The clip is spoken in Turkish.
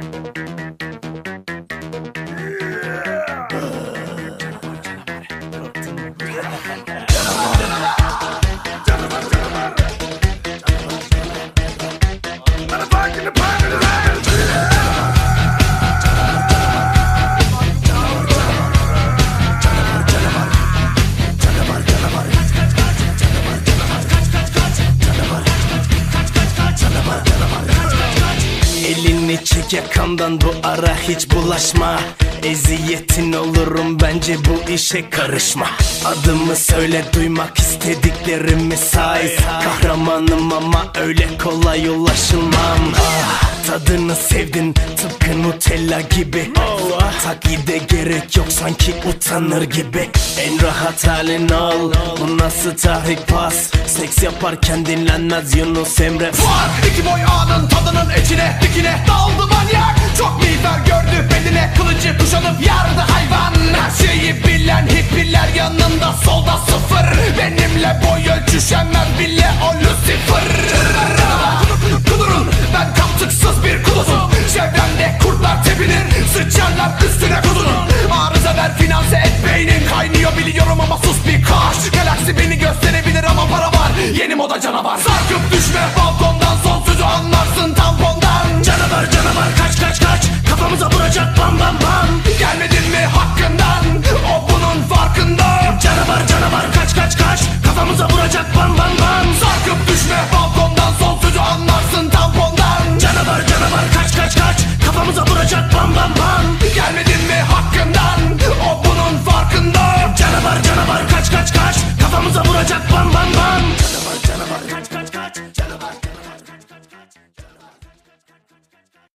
Yeah. Yakamdan bu ara hiç bulaşma. Eziyetin olurum bence bu işe karışma. Adımı söyle duymak istediklerimi say. Kahramanım ama öyle kolay ulaşılmam. Ah, Tadını sevdin tıpkı Nutella gibi. Taklide gerek yok sanki utanır gibi. En rahat halin ol Bu nasıl tahrik pas? Seks yaparken dinlenmez Yunus Emre. Var iki boy ağanın tadının etine dikine Daldı Yeni moda canavar. Sarkıp düşme balkondan